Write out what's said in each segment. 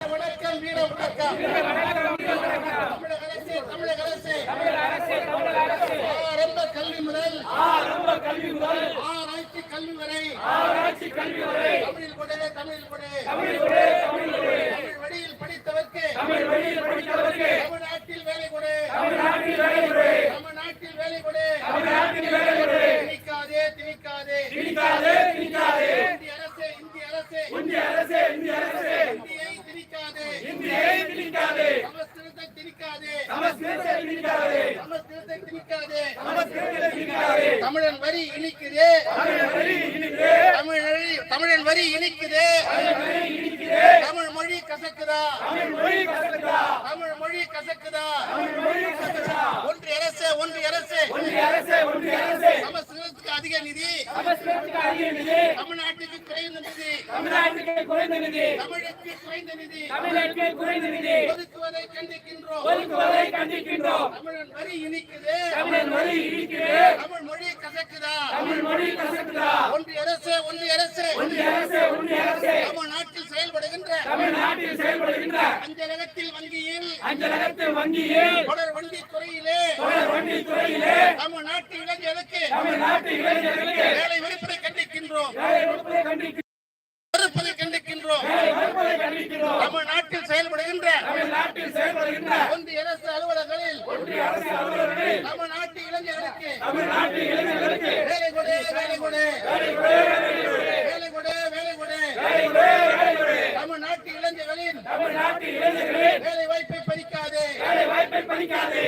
வணக்கம் வீர வணக்கம். தமிழக அரசு தமிழக அரசு. ஆரம்ப கல்வி முதல். ஆராய்ச்சி கல்வி வரை தமிழில் கொடு தமிழில் கொடு தமிழ் வழியில் படித்தவர்க்கு தமிழ்நாட்டில் வேலை கொடு தமிழ்நாட்டில் வேலை கொடு திணிக்காதே திணிக்காதே இந்திய அரசு இந்திய அரசு இந்தியை திணிக்காதே சமஸ்கிருதத்தை திணிக்காதே சமஸ்கிருதத்தை திணிக்காதே தமிழன் வரி இனிக்குதே தமிழ் வரி- தமிழன் வரி இனிக்குதே. தமிழ் மொழி கசக்குதா. தமிழ் மொழி கசக்குதா. ஒன்று அரசு ஒன்று அரசு. ஒன்று அரசு ஒன்று நிதி. தமிழ்நாட்டுக்கு குறைந்த நிதி. தமிழ்நாட்டுக்கு குறைந்த நிதி. தமிழுக்கு குறைந்த நிதி. தமிழுக்கு குறைந்த நிதி. ஒதுக்குவதை கண்டிக்கின்றோம். ஒதுக்குவதை கண்டிக்கின்றோம். தமிழன் வரி இனிக்குது. தமிழன் வரி இனிக்குது. தமிழ் மொழி கசக்குதா? தமிழ் மொழி கசக்குதா? ஒன்றிய அரசு ஒன்றிய அரசு. ஒன்றிய அரசு ஒன்றிய அரசு. தமிழ்நாட்டில் செயல்படுகின்ற தமிழ்நாட்டில் செயல்படுகின்ற அஞ்சலகத்தில் வங்கியில். அஞ்சலகத்தில் வங்கியில். தொடர் வண்டி துறையிலே. தொடர் வண்டி துறையிலே. தமிழ்நாட்டில் இளைஞர்களுக்கு வேலை வெறுப்பதை கண்டிக்கின்றோம். மறுப்பதை கண்டிக்கின்றோம். நம்ம நாட்டில் செயல்படுகின்ற ஒன்றிய அரசு அலுவலர்களில் நம்ம நாட்டு இளைஞர்களுக்கு வேலை கொடு வேலை கொடு. வேலை கொடு வேலை கொடு. நம்ம நாட்டு இளைஞர்களின் வேலை வாய்ப்பை பறிக்காதே. வேலை வாய்ப்பை பறிக்காதே.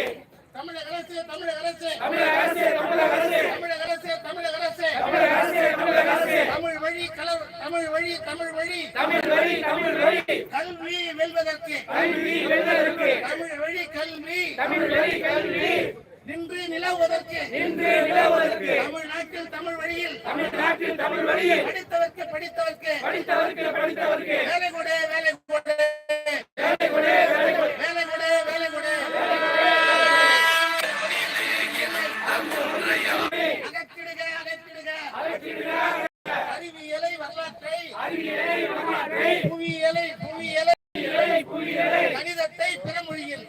தமிழக அரசு தமிழக அரசு. தமிழக அரசு தமிழக அரசு. தமிழக அரசு தமிழக அரசு. தமிழக அரசு தமிழக அரசு. தமிழ் வழி கலர் தமிழ் வழி தமிழ் வழி. தமிழ் வழி தமிழ் வழி. கல்வி வெல்வதற்கு. கல்வி வெல்வதற்கு. தமிழ் வழி கல்வி. தமிழ் வழி கல்வி. நின்று நிலவுவதற்கு. இன்று நிலவுவதற்கு. தமிழ்நாட்டில் தமிழ் வழியில். தமிழ்நாட்டில் தமிழ் வழியில். படித்தவர்க்கு படித்தவர்க்கு. படித்தவருக்கு படித்தவருக்கு. வேலை கொடு வேலை புவியியலை புவியியலை கணிதத்தை பிறமொழியில்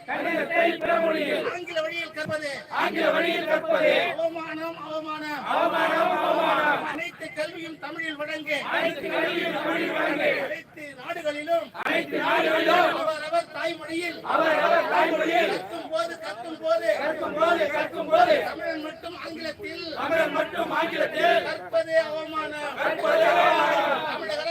ஆங்கில வழியில் கற்பது ஆங்கில வழியில் கற்பது அவமானம் அவமானம் அவமானம் அவமானம் அனைத்து கல்வியும் தமிழில் வழங்கு அனைத்து கல்வியும் தமிழில் வழங்கு அனைத்து நாடுகளிலும் அனைத்து நாடுகளிலும் அவரவர் தாய்மொழியில் அவர் அவர் தாய்மொழியில் கற்கும் போது கற்கும் போது கற்கும் போது கற்கும் போது தமிழன் மட்டும் ஆங்கிலத்தில் தமிழன் மட்டும் ஆங்கிலத்தில் கற்பது அவமானம் கற்பது அவமானம். தமிழக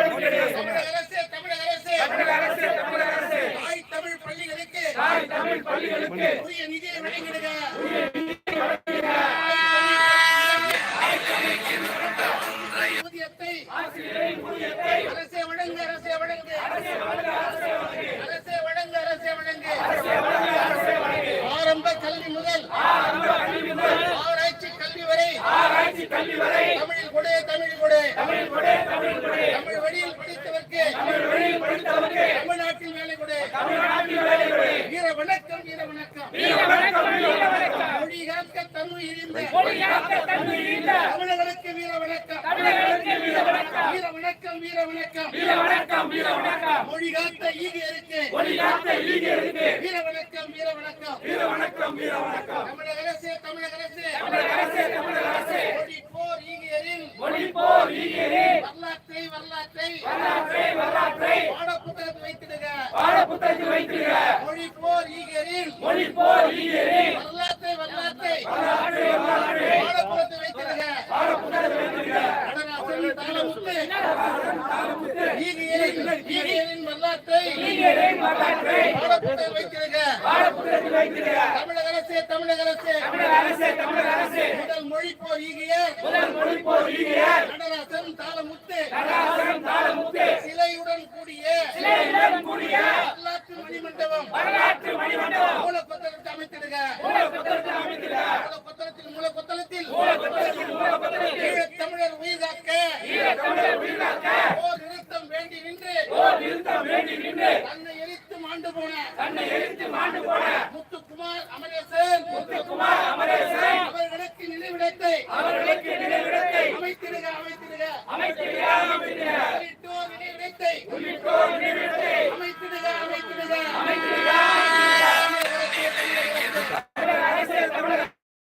தமிழர்களுக்கு வீர வணக்கம். தமிழர்களுக்கு வீர வணக்கம். வீர வணக்கம் வீர வணக்கம். வீர வணக்கம் வீர வணக்கம். மொழி காத்த ஈகியருக்கு மொழியாக்க ஈகியருக்கு வீர வணக்கம் வீர வணக்கம். வீர வணக்கம் வீர வணக்கம். தமிழக அரசு தமிழக அரசு. தமிழக அரசு தமிழக அரசு. மொழி போர் மொழி போர் ஈகியரே வரலாற்றை வரலாற்றை. வரலாற்றை வரலாற்றை. பாடப்புத்தகத்தில் வைத்திடுக பாட புத்தகத்தில் வைத்திருக்க மொழி போர் ஈகியரின். மொழி போர் ஈகியரே வரலாற்றை வரலாற்றை வரலாற்றை வரலாற்றை பாடப்புத்தகத்தில் வைத்திடுக பாட புத்தகத்தில் வைத்திருக்க நடராசன் தாளமுத்து ஈகியரின் ஈகியரின் வரலாற்றை ஈகியரே வரலாற்றை பாடப்புத்தகத்தில் வைத்திடுக பாட புத்தகத்தில் வைத்திருக்க தமிழக அரசு தமிழக அரசு. தமிழக அரசு தமிழக அரசு. முதல் மொழி போர் ஈகியர். முதல் மொழி போர் ஈகியர். நடராசன் தாளமுத்து. போன தன்னை எரித்து மாண்டு போன முத்துக்குமார் அமரேசன். முத்துக்குமார் அமரேசன். அவர்களுக்கு நினைவிடத்தை அவர்களுக்கு நினைவிடத்தை. அமைத்திடுக.